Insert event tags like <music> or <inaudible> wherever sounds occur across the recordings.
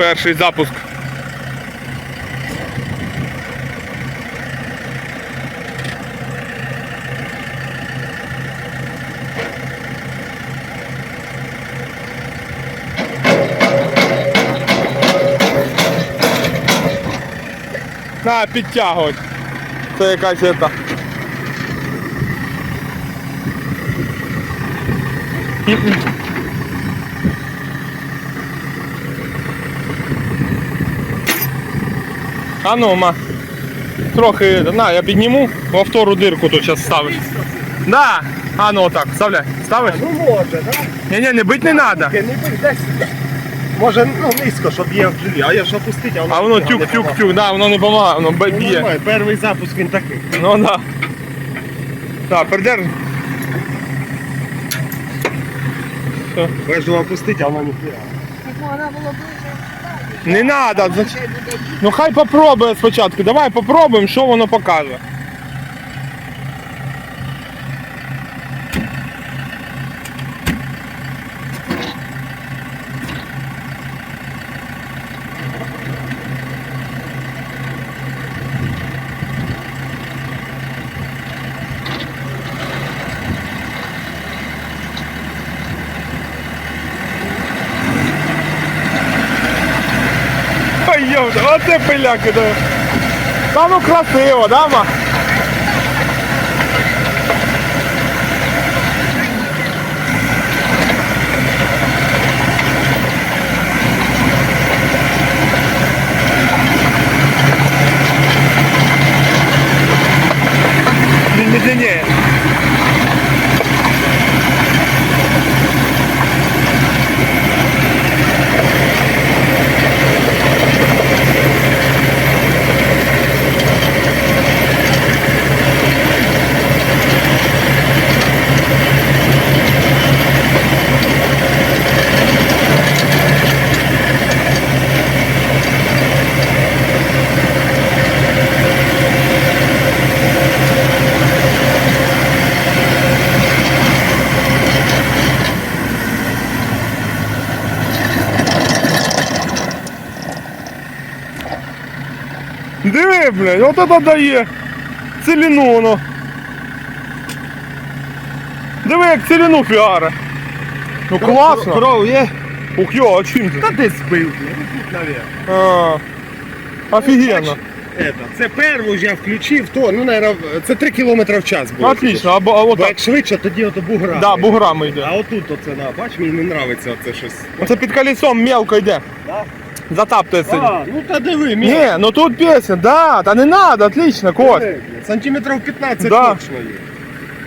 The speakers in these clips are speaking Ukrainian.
Перший запуск. На, підтягувати. Це якась ета. А ну, ма. Трохи, на, я підніму, во втору дирку тут зараз ставиш. Да. А ну отак, вставляй. Ставиш? Ну може, так? Ні, ні, не бить не треба. Не бий, десь. Може, ну низько, щоб є в жилі, а я ж опустить, а воно, А воно тюк-тюк-тюк, да, воно не допомагає, воно б- Ну, нормально, перший запуск він такий. Ну да. Так, придержи. Все. Бежу опустить, а воно ніфіга. Так вона було ближче. Не буде Ну хай попробує спочатку. Давай попробуємо, що воно покаже. Ой, йовда, оце пиляки, да. Та ну красиво, да, ма? Він медленнее. Диви, блядь, от це дає. Ціліну воно. Диви, як ціліну фіаре. Ну класно. Кров є? Ух йо, а чим ти? Та десь збив, блін. Ну. А, офігенно. Это, це перву ж я включив, то, ну, наверное, це 3 км в час було. Отлично, або а Бо отак. як швидше, тоді ото бугра. Да, буграми йде. А отут оце, да, бач, мені не нравиться оце щось. Оце під колесом мелко йде. Да? Затаптується. А, ну та диви, мій. Ні, ну тут пісня, да, та не надо, отлично, Кость. Сантиметрів 15 Да. точно є.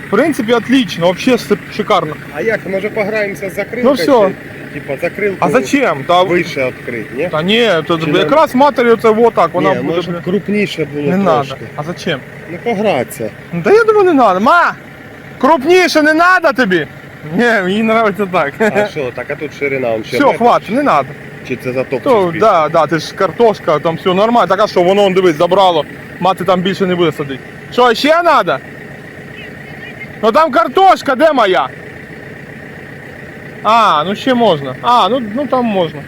В принципі, отлично, вообще ши- шикарно. А як, може пограємося з закрилкою? Ну, всьо. чи, Типа закрилку А зачем? Та, вище відкрити, ні? та ні, то Чи не- якраз матері це вот так, вона Ні, буде. може бля, крупніше було Не трошки. надо. А зачем? Ну погратися. Ну, Та я думаю, не надо. Ма! Крупніше не надо тобі. Ні, мені нравиться так. А що, так а тут ширина он ще Все, метр? хватить, не надо. Чи це затопче То, да, да, ти ж картошка, там все нормально. Так а що, воно, он, дивись, забрало. Мати там більше не буде садити. Що, ще треба? Ну там картошка, де моя? А, ну ще можна. А, ну, ну там можна.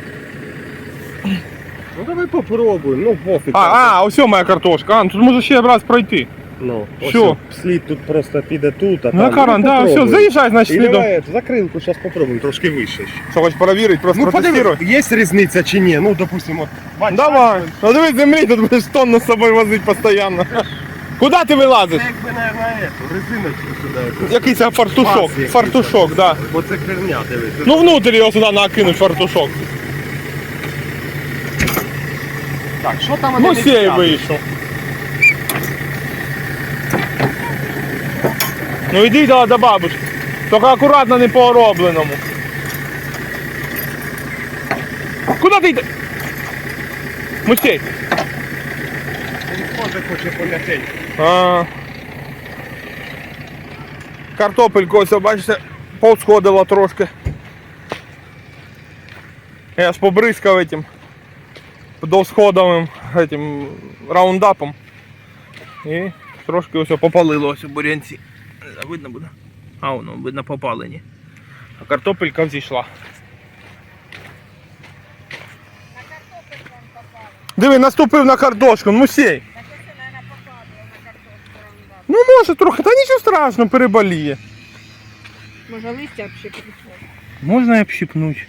Ну давай попробуємо, ну пофіг. А, а, ось моя картошка. А, ну тут може ще раз пройти. Ну, ось Що? слід тут просто піде тут, а Ну, там. Каран, да, все, заїжджай, значить, слідом. эту закрилку зараз попробуємо, трошки вище. ще. Що, хочеш перевірити, просто Ну подиви, є різниця чи ні? Ну, допустимо, от, Вань, Давай. Ну дивись, землі, тут будеш тонну з собою возити постійно. Куди ти вилазиш? Це якби, наверное, эту, резиночку сюди. Якийсь фартушок. Пас якийсь. Фартушок, да. Бо це херня, дивись. Ну внутрі його сюди накинуть фартушок. так, що там Ну ікс вийшов. Ну йди до, до бабушки. Тільки акуратно не по оробленому. Куди ти йдеш? Мустей. Він хоче полетіти. А. Картопельку ось, бачите, повсходила трошки. Я ж побризкав этим довсходовим этим раундапом. І трошки ось попалило ось у бурянці. Видно буде? А воно, видно попалені. А картопелька взійшла. Диви, наступив на картошку, ну сей. Ну може трохи, та нічого страшного, переболіє. Може листя общепнути? Можна і общипнуть.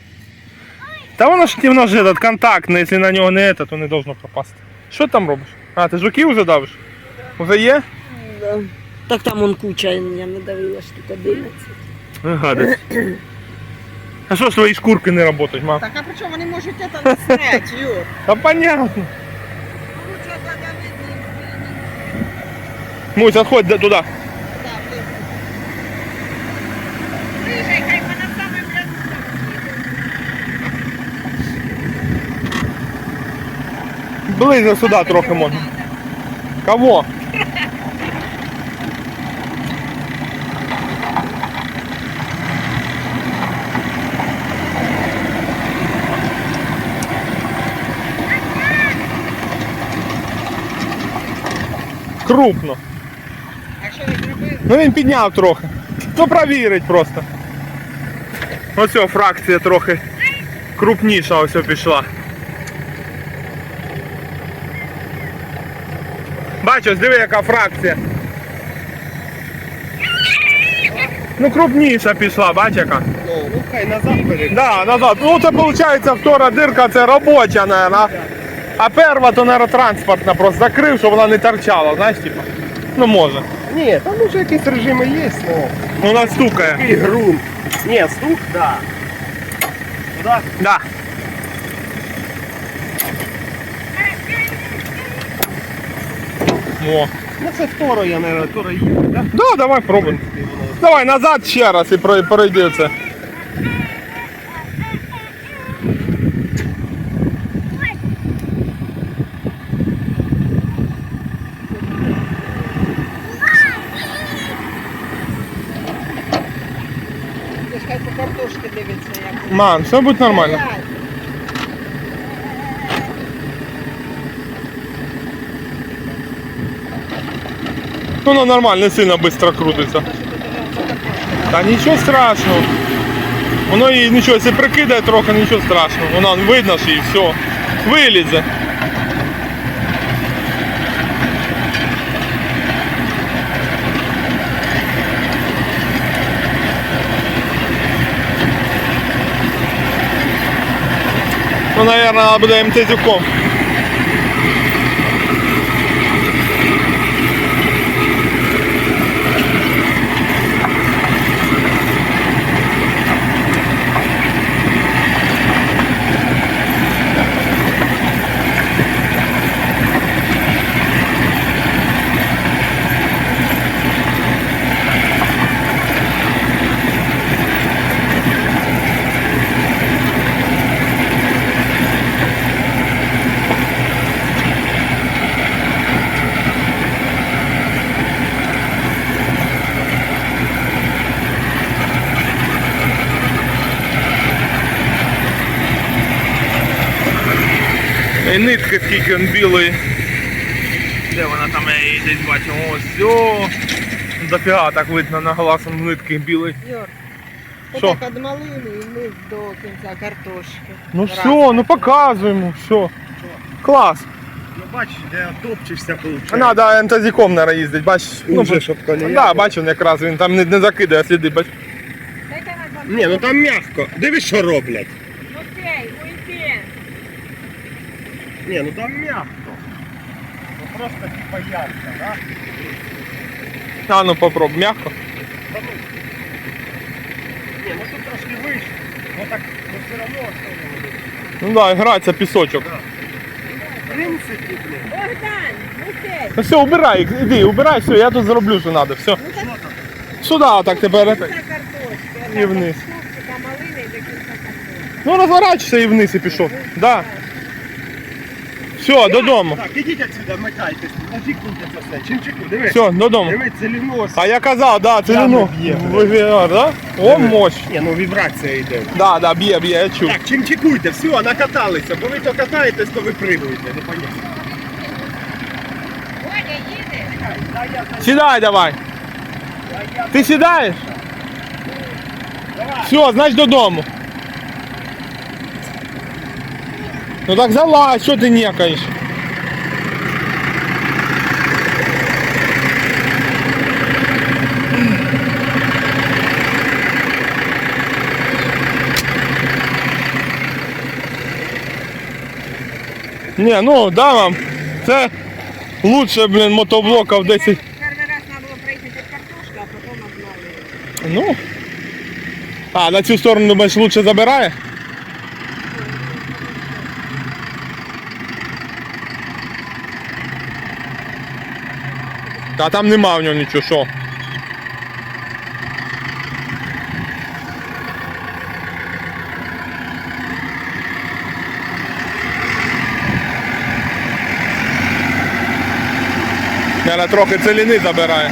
Та воно ж воно ж этот, контактний, якщо на нього не це, то не должно пропасти. Що ти там робиш? А, ти жуки вже давиш? Уже є? Да. Так там он куча, я не давила штука 11. Гадость. А що ж твої шкурки не працюють, мам? Так а при чому вони можуть це снять, Юр? Та понятно. Мусь, отходь саме блядь. Близько сюди трохи можна. Кого? Крупно. А що ви зробили? Ну він підняв трохи. Ну провірить просто. Ось фракція трохи крупніша ось пішла. Бачиш, диви, яка фракція. Ну крупніша пішла, бач яка. Ну, ну хай назад перейде. Да, назад. Ну це виходить втора дирка, це робоча, наверное. А перша то, наверное, транспортна просто закрив, щоб вона не торчала, знаєш, типа. Ну може. Ні, там уже якісь режими є, ну. Ну вона стукає. Такий грунт. Ні, стук, да. Туди? Да. О. Ну це второ, я, наверное, второ їду, да? Да, давай пробуй. Давай назад ще раз і про- пройди це. Ти ж хай по картошки Ман, все будет нормально. Ну, воно нормально, сильно быстро крутиться. Та нічого страшного. Воно і нічого, якщо прикидає трохи, нічого страшного. Воно видно ж і все. Вилізе. Ну, наверное, буде МТЗюком. І нитки скільки він білої. Де вона там я її десь бачу? Ось о. Дофіга так видно на глазом нитки білої. Юр, Що? отак від малини і вниз до кінця картошки. Ну все, ну показуємо, все. Клас. Ну бачиш, де топчешся, виходить. Треба ентазіком наверное, їздити, бачиш? Ну, вже, щоб колія Так, да, бачу, якраз він там не, не закидає сліди, бач. Ні, ну там м'яко. Дивись, що роблять. Ну цей, уйди. Ні, ну там м'яко. Ну просто типа ярко, да? А ну попробуй, м'яко. Та ну. Ні, ну тут трошки вище. Ну так, ну все одно оставимо. Ну да, грається пісочок. В принципі, блін. Богдан, ну цей. Ну все, убирай, іди, убирай, все, я тут зроблю, що треба, все. Що там? Сюди отак тепер. Картошки. І вниз. Штучка малини і до кінця картошки. Ну розворачуйся і вниз і пішов. Да. Все, додому. Так, ідіть отсюда, вмикайтесь. Нафікуйте це все. Чимчику, дивись. Все, додому. Дивись, целінос. А я казав, да, це ну, б'є, вибігар, да? О, мощь. Ні, ну вібрація йде. Да, да, б'є, б'є, я чув. Так, чимчикуйте, все, накаталися. Бо ви то катаєтесь, то ви пригуєте. Не понятно. Оля, їде. Сідай давай. Ти сідаєш? Все, значить додому. Ну так залазь, що ти некаєш? Не, ну да вам. Це лучше, блін, мотоблока в 10. Перший раз треба було проїхати картошку, а потім обновити. Ну. А, на цю сторону, думаєш, лучше забирає? Та там нема в нього нічого, що? Наверно, трохи целіни забирає.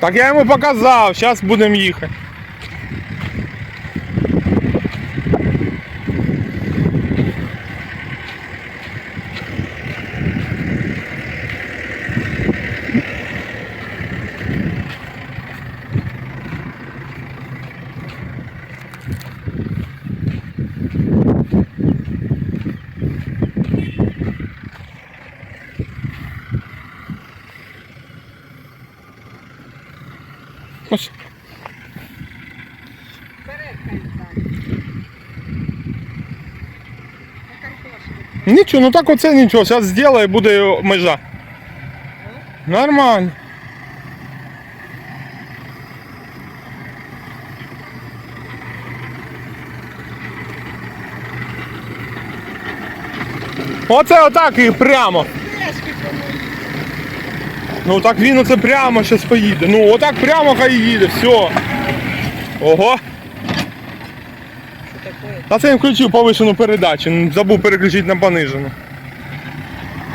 Так я йому показав, зараз будемо їхати. Ось. Нічого, ну так оце нічого, зараз зробить і буде межа. Нормально. Оце отак і прямо. Ну так він оце прямо зараз поїде. Ну отак прямо хай їде, все. Ого. Та це він включив повишену передачу, ну, забув переключити на понижену.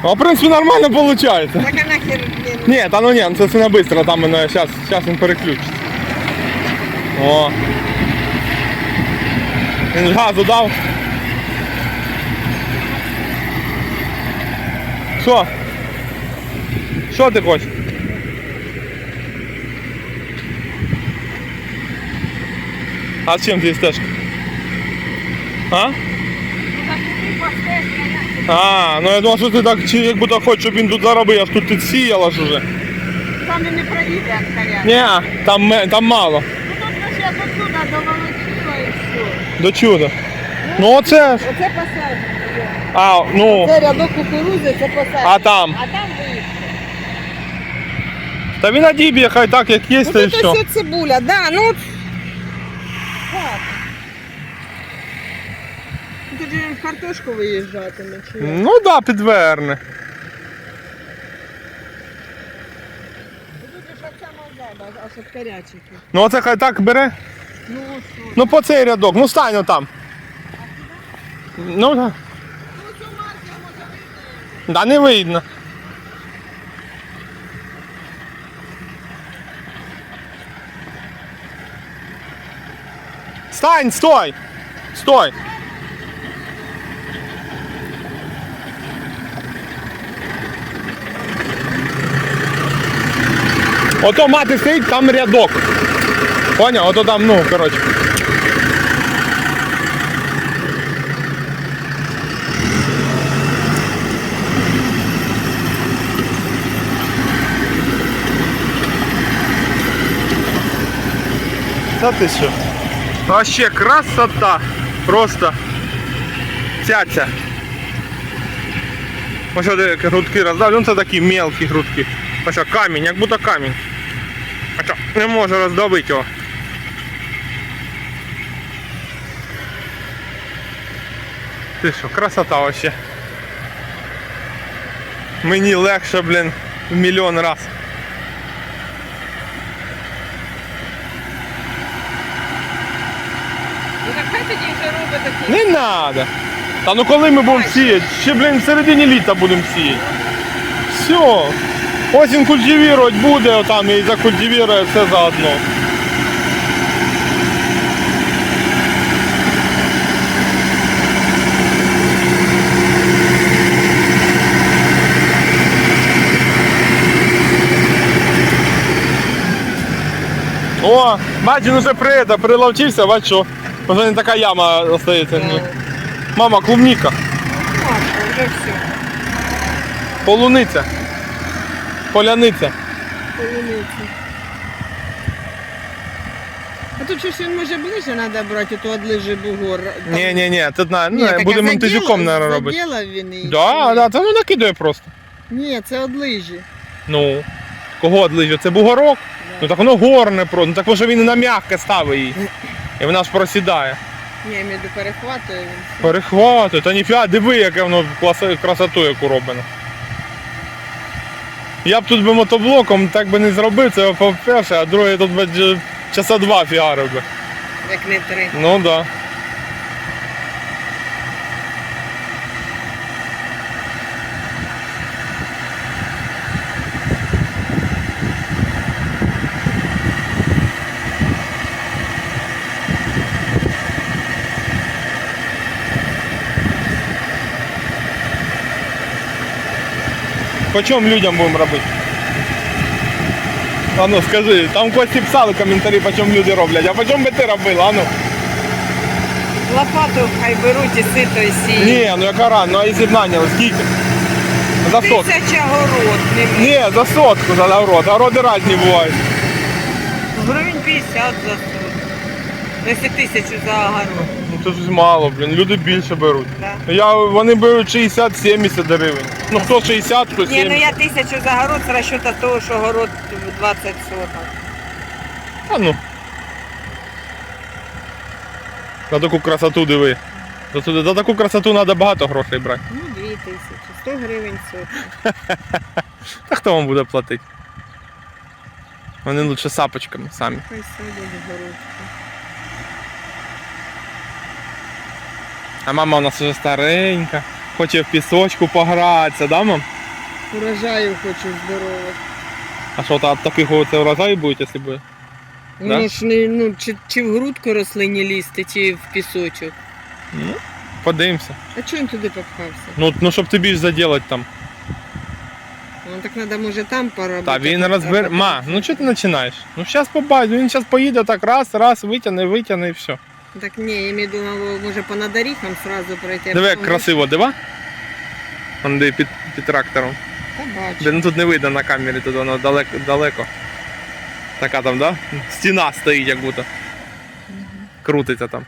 А в принципі нормально виходить. Так а нахер він? Ні, та ну ні, це все на быстро, там мене зараз, зараз він переключиться. О. Він ж газу дав. Що? Що ти хочеш? А з чим ти стежка? А? А, ну я думав, що ти так чи як будто хочеш, щоб він тут заробив, я ж тут сіяла ж уже. Там і не проїде, стоять. Ні, там, там мало. Ну тут ми зараз отсюда до Волочила і все. До чуда. Ну оце. Оце посаджено. А, ну. Це рядок кукурузи, це посаджено. А там? А там виїхали. Та він одіб'є, хай так, як є, Ну то і все. цибуля, да, ну. Так. Тут же в картошку виїжджатиме, чи як? Ну да, підверне. Тут же ж оця мазада, аж от карячики. Ну оце хай так бере. Ну, що. Ну по цей рядок, ну стань там. Ну да. Ну, цю марку може вийти. Да не видно. Стань, стой! Стой! Ото мати стоїть, там рядок. Поняв? Ото там, ну, коротше. Та ти що? Вообще красота. Просто цяця. Ось де грудки роздав, ну це такі мелкі грудки. Ось камінь, як будто камінь. Ось не може роздавити його. Ти що, красота вообще. Мені легше, блін, в мільйон раз. Так хай тоді вже робить такі. Не надо. Та ну коли ми будемо сіяти? Ще, блін, в середині літа будемо сіяти. Все. Осінь культивувати буде там і закультивірує все заодно. О, він уже при, приловчився, бач Вже не така яма остається. Ні. Мама, клубніка, Маша, вже все. полуниця, поляниця. Полуниці. А тут щось він може ближче треба брати, то одлижи бугор. Там- Ні, ні, ні, тут на, Ні, ну, так, а буде заділа- наверное, робити. заділа він її? Да, Ні. да, та ну накидує просто. Ні, це одлижі. Ну, кого одлижу? Це бугорок? Ну так воно горне про, ну так може він і на м'яке ставить її. І вона ж просідає. Ні, маю перехватує він. Перехватує, та ніфіга, диви, яке воно класа- красоту яку роблене. Я б тут би мотоблоком так би не зробив, це по-перше, а друге тут би дж- часа два фігарив би. Як не три. Ну да. Почем людям будемо робити? А ну скажи, там Кості писали коментарі, почем люди роблять, а почем би ти робила, а ну? Лопату хай беруть і сито і сіють. Ні, ну яка рано, ну а б наняли, скільки? За сотку. Тисяча город. Не... Ні, за сотку за огород. Городи різні бувають. Гривень 50 за сотку. Якщо тисячу за огород. Ну це ж мало, блін, люди більше беруть. Да. Я, вони беруть 60-70 гривень. Ну хто 60, хто Ні, ну я тисячу за город з розчета того, що город 20 соток. А ну. На таку красоту диви. За, за таку красоту треба багато грошей брати. Ну, 2 тисячі, 100 гривень сотка. Та хто вам буде платити? Вони лучше сапочками самі. Хай садять городку. А мама у нас вже старенька, хоче в пісочку погратися, да, мам? Урожаю хочу здорового. А що, та таких оце урожай буде, якщо буде? Да? Ну ж не, ну, чи, чи в грудку рослині лізти, чи в пісочок. Ну, подивимося. А чого він туди попався? Ну, ну щоб тобі ж заділати там. Ну так треба, може, там поробити. Та він а розбер. потім- Ма, ну що ти починаєш? Ну зараз побачиш, він зараз поїде так раз, раз, витягне, витягне і все. Так ні, я маю думав, може по надаріхам сразу пройти. Диви, як красиво, дива? Он де під, під трактором. Та бачу. Де ну тут не видно на камері, тут воно далеко. далеко. Така там, да? Стіна стоїть як будто. Крутиться там.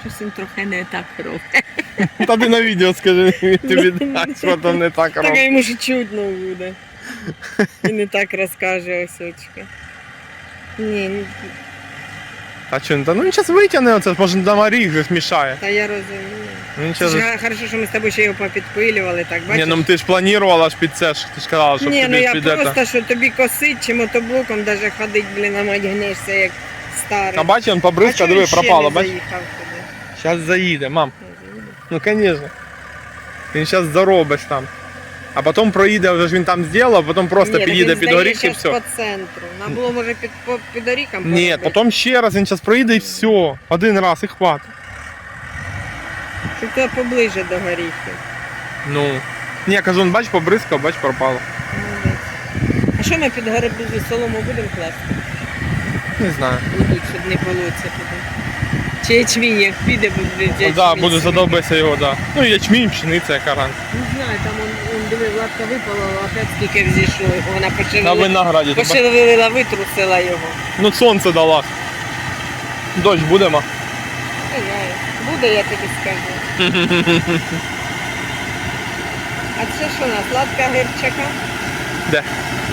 Щось він трохи не так робить. <laughs> Ти на відео скажи, він тобі <laughs> дасть, що там не так Так робить. йому ж чудно буде. І не так розкаже осочка. Ні, ні, А що, та ну він зараз витягне оце, може на моріг же смішає. та я розумію. Ж га- хорошо, що ми з тобою ще його попідпилювали, так Ні, бачиш? ну ти ж планувала ж під це, ж, ти ж казала, щоб Ні, ну тобі я під це. просто, що тобі косить чи мотоблоком даже ходить, блін, а мать гнешся, як старий. А бачиш, він побризка, диви, пропало, бачиш? Зараз заїде, мам. Ну, звісно. Він зараз заробиш там. А потім проїде, вже ж він там зробив, а потім просто Ні, так він під здає горіх і все. по центру. Нам було, може, під, по, під оріком Ні, поробити. потім ще раз він зараз проїде і все. Один раз і хватить. Щоб тебе поближе до горіхів. Ну. Ні, кажу, он, бач, побризкав, бач, пропало. Молодець. А що ми під гарбузи солому будемо класти? Не знаю. Будуть, щоб не полоться туди. Чи ячмінь, як піде, буде Ну, ячмінь. да, буду задовбитися його, да. Ну, і ячмінь, пшениця, яка ран. Не знаю, там он, он диви, лапка випала, опять скільки взійшло. Вона На пошевелила, винограді. пошевелила, витрусила його. Ну, сонце дала. Дощ будемо. Не знаю. Буде, я тобі скажу. <laughs> А це що у нас? Латка гирчака? Де?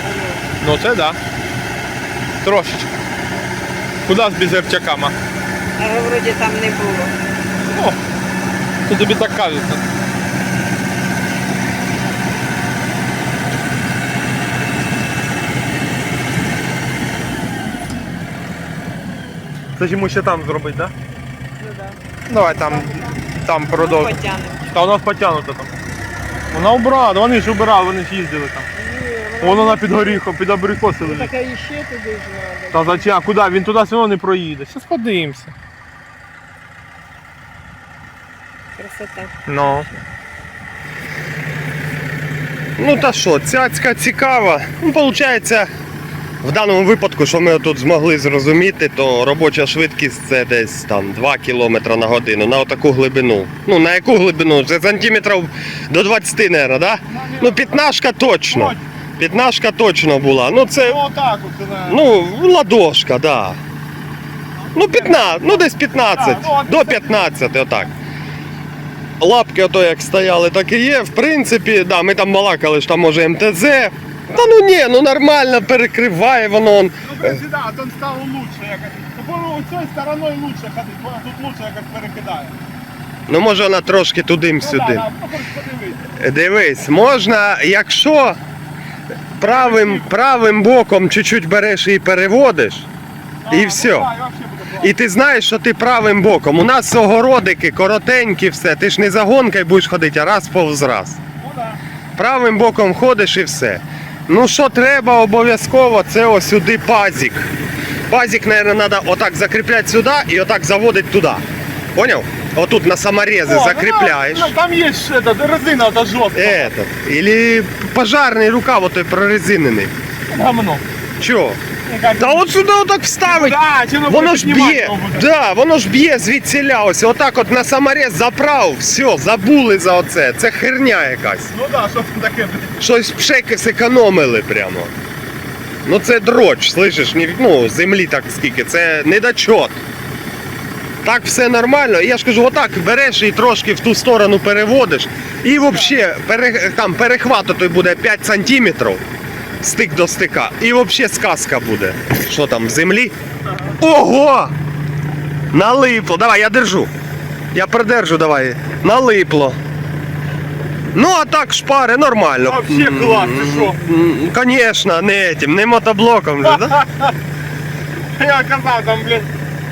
Воно. Ну це да. Трошечки. Куди з безерчаками? А вроді там не було. О, це тобі так кажеться. Це ж йому ще там зробити, так? Да? Ну да. Давай там, там продовжуй. Потягнемо. Та у нас потягнуто там. Вона убрала, вони ж убирали, вони ж їздили там. Вон вона під горіхом, під абрикоси лежить. Така іще туди ж треба. Та зачем? Куди? Він туди все одно не проїде. Зараз подивимося. Красота. Ну. Ну та що, цяцька цікава. Ну, виходить, в даному випадку, що ми тут змогли зрозуміти, то робоча швидкість це десь там 2 км на годину на отаку глибину. Ну на яку глибину? Це сантиметрів до 20, мабуть, да? Ну, п'ятнашка точно. П'ятнашка точно була. Ну це, ну, ладошка, да. Ну, 15, ну десь 15, Так, ну, до 15, отак. Лапки ото як стояли, так і є. В принципі, да, ми там балакали, що там може МТЗ. Та ну ні, ну нормально перекриває воно. Ну, да, там стало лучше якось. Тобто цією стороною лучше ходити, вона тут лучше якось перекидає. Ну може вона трошки туди-сюди. Ну, да, да, ну, хоч. Дивись, можна, якщо правим, правим боком чуть-чуть береш і переводиш, і все. да, і вообще буде класно. І ти знаєш, що ти правим боком. У нас огородики коротенькі, все. Ти ж не за гонкою будеш ходити, а раз повз раз. Ну, да. Правим боком ходиш і все. Ну що треба обов'язково, це ось сюди пазик. Пазик, мабуть, треба отак закріпляти сюди і отак заводити туди. Поняв? Отут на саморези О, закріпляєш. Ну, там є этот, резина, та жорстка. Этот. Или пожарний рукав отой прорезинений. Гамно. Чого? Яка Та от сюди отак вставить. Да, чи воно буде ж піднімати б'є, його буде? да, воно ж б'є звідсіля. Ось отак от на саморез заправ, все, забули за оце. Це херня якась. Ну да, що це таке? Щось пшеки зекономили прямо. Ну це дроч, слышиш, ні, ну, землі так скільки, це недочот. Так все нормально. Я ж кажу, отак береш і трошки в ту сторону переводиш. І взагалі пере, там перехват той буде 5 сантиметрів стик до стика. І взагалі сказка буде. Що там, в землі? Ого! Налипло. Давай, я держу. Я придержу, давай. Налипло. Ну, а так шпари нормально. Вообще клас, ти що? Конечно, не этим, не мотоблоком же, да? <laughs> Я казав там, блін,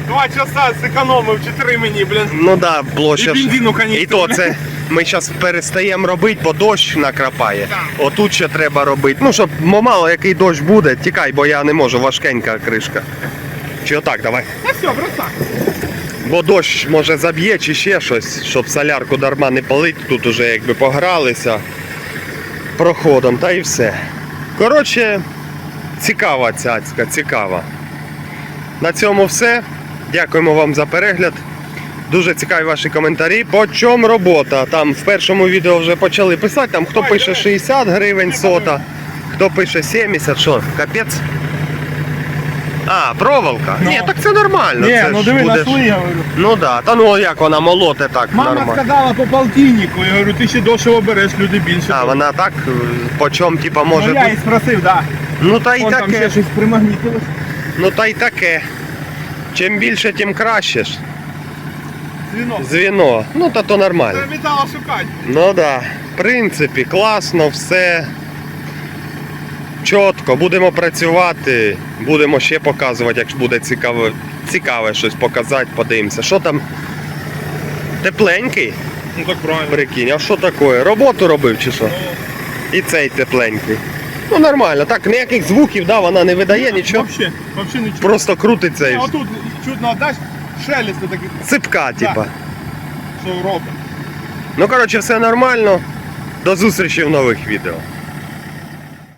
два часа зекономив, чи три мені, блін. Ну да, площа. І бензину каністру, І то це <laughs> ми зараз перестаємо робити, бо дощ накрапає. Отут ще треба робити. Ну, щоб мало який дощ буде, тікай, бо я не можу, важкенька кришка. Чи отак, давай. Та все, бросай. Бо дощ може заб'є чи ще щось, щоб солярку дарма не палить, тут уже якби погралися проходом, та і все. Коротше, цікава цяцька, цікава. На цьому все. Дякуємо вам за перегляд. Дуже цікаві ваші коментарі. По чому робота? Там в першому відео вже почали писати, там хто пише 60 гривень сота, хто пише 70, що, капець? А, проволока? Ну. Ні, так це нормально. Ні, це ну диви, буде ж- я говорю. Ну да, та ну як вона молоте так Мама нормально. сказала по полтиннику, я говорю, ти ще дошево береш, люди більше. А, вона так, е, по чому, типа, може ну, я і спросив, да. Ну та й Вон там ще таке. щось примагнітилось. Ну та й таке. Чим більше, тим краще ж. Звіно. Звіно. Ну та то нормально. Це металу шукати. Ну да. В принципі, класно, все. Чітко, будемо працювати, будемо ще показувати, якщо буде цікаве, цікаве щось показати, подивимося. Що там? Тепленький? Ну так правильно. Прикинь, а що таке? Роботу робив чи що? І цей тепленький. Ну нормально, так ніяких звуків, да, вона не видає нічого. Вообще, вообще нічого. Просто крутиться і А все. отут чутно дасть шелести такі, Ципка, типа. що робить. Ну коротше, все нормально. До зустрічі в нових відео.